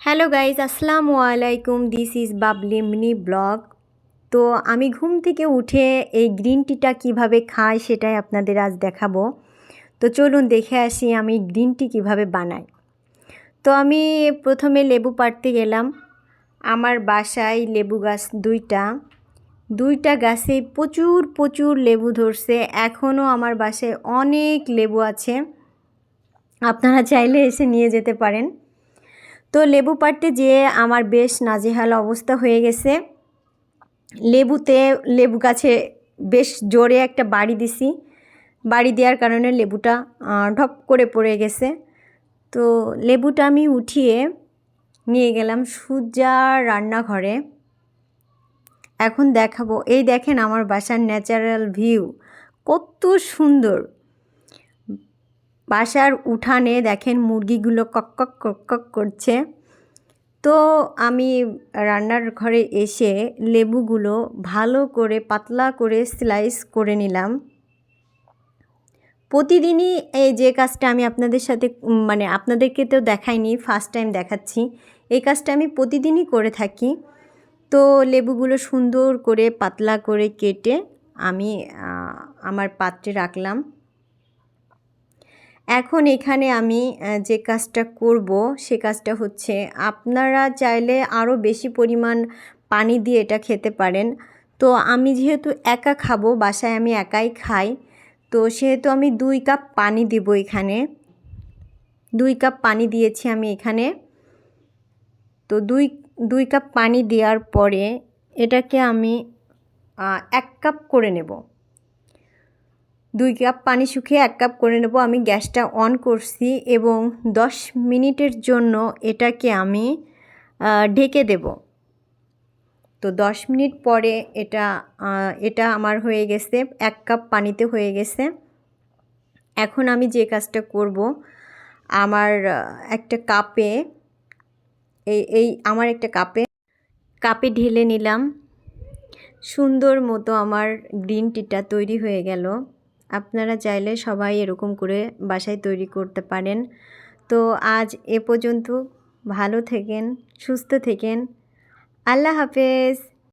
Hello guys আসসালামু আলাইকুম। This is Babli mini vlog তো আমি ঘুম থেকে উঠে এই গ্রিন টিটা কীভাবে খাই সেটাই আপনাদের আজ দেখাবো। তো চলুন দেখে আসি আমি গ্রিন টি কীভাবে বানাই। তো আমি প্রথমে লেবু পাড়তে গেলাম। আমার বাসায় লেবু গাছ দুইটা। দুইটা গাছে প্রচুর প্রচুর লেবু ধরছে। এখনও আমার বাসায় অনেক লেবু আছে। আপনারা চাইলে এসে নিয়ে যেতে পারেন। তো লেবু পাড়তে যেয়ে আমার বেশ নাজেহাল অবস্থা হয়ে গেছে। লেবুতে, লেবু গাছে বেশ জোরে একটা বাড়ি দিছি। বাড়ি দেওয়ার কারণে লেবুটা ঢপ করে পড়ে গেছে। তো লেবুটা আমি উঠিয়ে নিয়ে গেলাম সূর্যার রান্নাঘরে। এখন দেখাবো। এই দেখেন আমার বাসার ন্যাচারাল ভিউ। কত সুন্দর! বাসার উঠানে দেখেন মুরগিগুলো কক্কক কক্কক করছে। তো আমি রান্নার ঘরে এসে লেবুগুলো ভালো করে, পাতলা করে স্লাইস করে নিলাম। প্রতিদিনই এই যে কাজটা আমি আপনাদের সাথে মানে আপনাদেরকে তো দেখাইনি ফার্স্ট টাইম দেখাচ্ছি। এই কাজটা আমি প্রতিদিনই করে থাকি। তো লেবুগুলো সুন্দর করে, পাতলা করে কেটে আমি আমার পাত্রে রাখলাম। এখন এখানে আমি যে কাজটা করব, সে কাজটা হচ্ছে আপনারা চাইলে আরও বেশি পরিমাণ পানি দিয়ে এটা খেতে পারেন। তো আমি যেহেতু একা খাব, বাসায় আমি একাই খাই, তো সেহেতু আমি দুই কাপ পানি দিব এখানে। দুই কাপ পানি দিয়েছি আমি এখানে। তো দুই দুই কাপ পানি দেওয়ার পরে এটাকে আমি এক কাপ করে নেব। দুই কাপ পানি শুকিয়ে এক কাপ করে নেব। আমি গ্যাসটা অন করছি এবং দশ মিনিটের জন্য এটাকে আমি ঢেকে দেব। তো দশ মিনিট পরে এটা এটা আমার হয়ে গেছে, এক কাপ পানিতে হয়ে গেছে। এখন আমি যে কাজটা করব, আমার একটা কাপে, এই এই আমার একটা কাপে কাপে ঢেলে নিলাম। সুন্দর মতো আমার গ্রিন টিটা তৈরি হয়ে গেল। আপনারা চাইলে সবাই এরকম করে বাসায় তৈরি করতে পারেন। তো আজ এ পর্যন্ত ভালো থেকেন, সুস্থ থেকেন। আল্লাহ হাফেজ।